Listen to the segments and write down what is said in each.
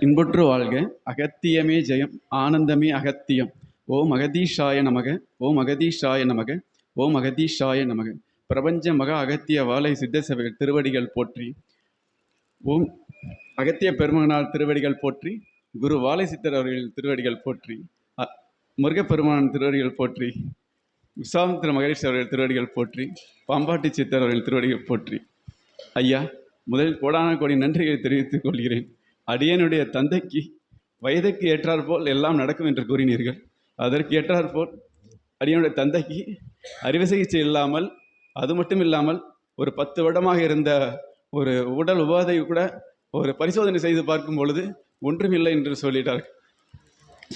இன்புற்று வாழ்க. அகத்தியமே ஜெயம். ஆனந்தமே அகத்தியம். ஓம் அகதீஷாய நமக. ஓம் அகதீஷாய நமக. ஓம் அகதீஷாய நமக. பிரபஞ்ச மக அகத்திய வாழை சித்த சபைகள் திருவடிகள் போற்றி. ஓம் அகத்திய பெருமகனார் திருவடிகள் போற்றி. குரு வாழை சித்தர் அவர்களின் திருவடிகள் போற்றி. அ- முருகப்பெருமான் திருவடிகள் போற்றி. விசாமித்திர மகேஷ் அவர்கள் திருவடிகள் போற்றி. பாம்பாட்டி சித்தர் அவர்கள் திருவடிகள் போற்றி. ஐயா முதலில் கோடான கோடி நன்றிகளை தெரிவித்துக் கொள்கிறேன். அடியனுடைய தந்தைக்கு வயதுக்கு ஏற்றாற்போல் எல்லாம் நடக்கும் என்று கூறினீர்கள். அதற்கு ஏற்றாற்போல் அடியனுடைய தந்தைக்கு அறுவை சிகிச்சை இல்லாமல் அது மட்டும் இல்லாமல் ஒரு பத்து வருடமாக இருந்த ஒரு உடல் உபாதை கூட ஒரு பரிசோதனை செய்து பார்க்கும் பொழுது ஒன்றுமில்லை என்று சொல்லிட்டார்கள்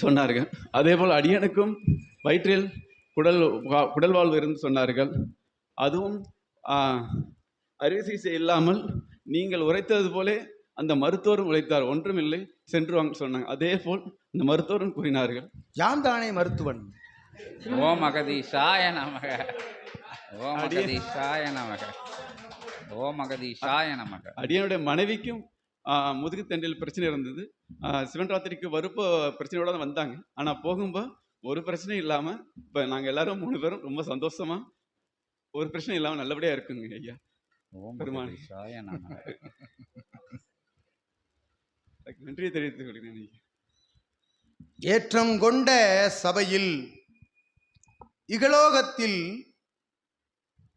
சொன்னார்கள். அதேபோல் அடியனுக்கும் வயிற்றில் குடல் வா- குடல் வாழ்வு இருந்து சொன்னார்கள். அதுவும் அறுவை சிகிச்சை இல்லாமல் நீங்கள் உரைத்தது போலே அந்த மருத்துவரும் உழைத்தார். ஒன்றுமில்லை சென்று வாங்க சொன்னாங்க. அதே போல் அந்த மருத்துவரும் கூறினார்கள். யான் தானே மருத்துவன்? ஓம் அகதீஷாய நமக. ஓம் அகதீஷாய நமக. ஓம் அகதீஷாய நமக. அடியனுடைய மனைவிக்கும் ஆ, முதுகுத்தண்டில் பிரச்சனை இருந்தது. சிவன் ராத்திரிக்கு வரப்போ பிரச்சனையோட தான் வந்தாங்க. ஆனால் போகும்போது ஒரு பிரச்சனையும் இல்லாமல் இப்போ நாங்கள் எல்லாரும் மூணு பேரும் ரொம்ப சந்தோஷமா ஒரு பிரச்சனை இல்லாமல் நல்லபடியாக இருக்குங்க ஐயா. ஓம் பெருமானே. அகதீஷாய நமக அதுக்கு நன்றியை தெரிவித்துக் கொள்கிறேன் ஐயா ஏற்றம் கொண்ட சபையில் இகலோகத்தில்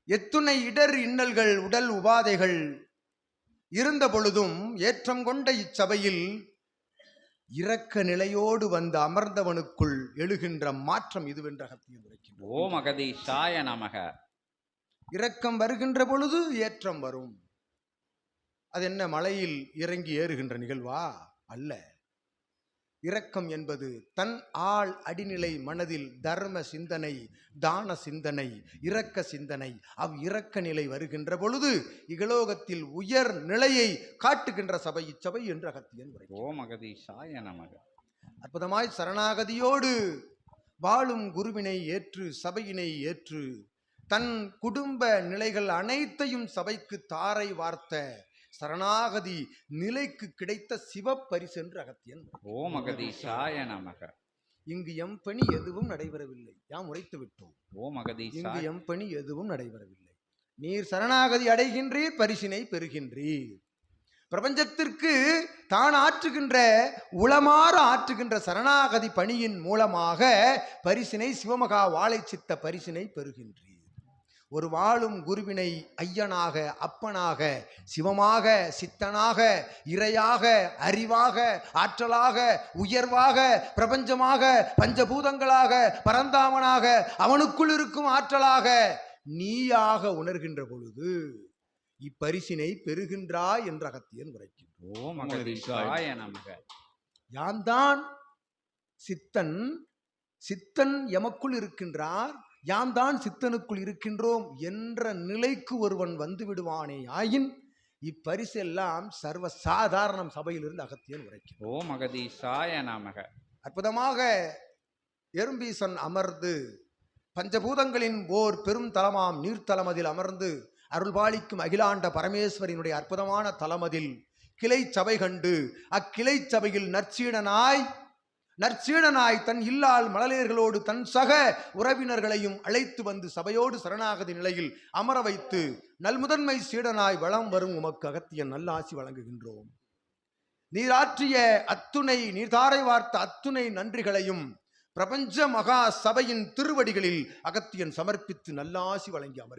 எத்துணை இடர் இன்னல்கள் உடல் உபாதைகள் இருந்த பொழுதும் ஏற்றம் கொண்ட இச்சபையில் இரக்க நிலையோடு வந்து அமர்ந்தவனுக்குள் எழுகின்ற மாற்றம் இதுவென்ற அகத்தியம் உரைக்கின்றோம் ஓம் அகதீஷாய நமக. இரக்கம் வருகின்ற பொழுது ஏற்றம் வரும். அது என்ன மலையில் இறங்கி ஏறுகின்ற நிகழ்வா? அல்ல. இரக்கம் என்பது தன் ஆள் அடிநிலை மனதில் தர்ம சிந்தனை தான சிந்தனை இரக்க சிந்தனை அவ் இரக்க நிலை வருகின்ற பொழுது இகலோகத்தில் உயர் நிலையை காட்டுகின்ற சபை இச்சபை என்று அகத்தியன் உரை ஓம் அகதீஷாய நமக. அற்புதமாய் சரணாகதியோடு வாழும் குருவினை ஏற்று சபையினை ஏற்று தன் குடும்ப நிலைகள் அனைத்தையும் சபைக்கு தாரை வார்த்த சரணாகதி நிலைக்கு கிடைத்த சிவப்பரிசு என்று அகத்தியன் ஓம் அகதீஷாய நமக. இங்கு எம் பணி எதுவும் நடைபெறவில்லை. யாம் உரைத்து விட்டோம். ஓம் இங்கு எம் பணி எதுவும் நடைபெறவில்லை. நீர் சரணாகதி அடைகின்றீர் பரிசினை பெறுகின்றீர். பிரபஞ்சத்திற்கு தான் ஆற்றுகின்ற உளமாற ஆற்றுகின்ற சரணாகதி பணியின் மூலமாக பரிசினை சிவமகா வாழை சித்த பரிசினை பெறுகின்றீர். ஒரு வாழும் குருவினை ஐயனாக அப்பனாக சிவமாக சித்தனாக இறையாக அறிவாக ஆற்றலாக உயர்வாக பிரபஞ்சமாக பஞ்சபூதங்களாக பரந்தாமனாக அவனுக்குள் இருக்கும் ஆற்றலாக நீயாக உணர்கின்ற பொழுது இப்பரிசினை பெறுகின்றாய் என்ற அகத்தியன் நமக. யான் தான் சித்தன் சித்தன் எமக்குள் இருக்கின்றார் யாம் தான் சித்தனுக்குள் இருக்கின்றோம் என்ற நிலைக்கு ஒருவன் வந்து விடுவானே ஆயின் இப்பரிசு எல்லாம் சர்வ சாதாரணம் சபையிலிருந்து அகத்தியன் உரைக்கும் ஓம் அகதீஷாய நமக. அற்புதமாக எறும்பீசன் அமர்ந்து பஞ்சபூதங்களின் ஓர் பெரும் தலமாம் நீர்த்தலமதில் அமர்ந்து அருள்பாலிக்கும் அகிலாண்ட பரமேஸ்வரினுடைய அற்புதமான தலமதில் கிளை சபை கண்டு அக்கிளை சபையில் நற்சீடனாய் நற்சீடனாய் தன் இல்லால் மழலையர்களோடு தன் சக உறவினர்களையும் அழைத்து வந்து சபையோடு சரணாகதி நிலையில் அமர வைத்து நல்முதன்மை சீடனாய் வளம் வரும் உமக்கு அகத்திய நல்லாசி வழங்குகின்றோம். நீராற்றிய அத்துணை நீர்தாரை வார்த்த அத்துணை நன்றிகளையும் பிரபஞ்ச மகா சபையின் திருவடிகளில் அகத்தியன் சமர்ப்பித்து நல்லாசி வழங்கி அமர்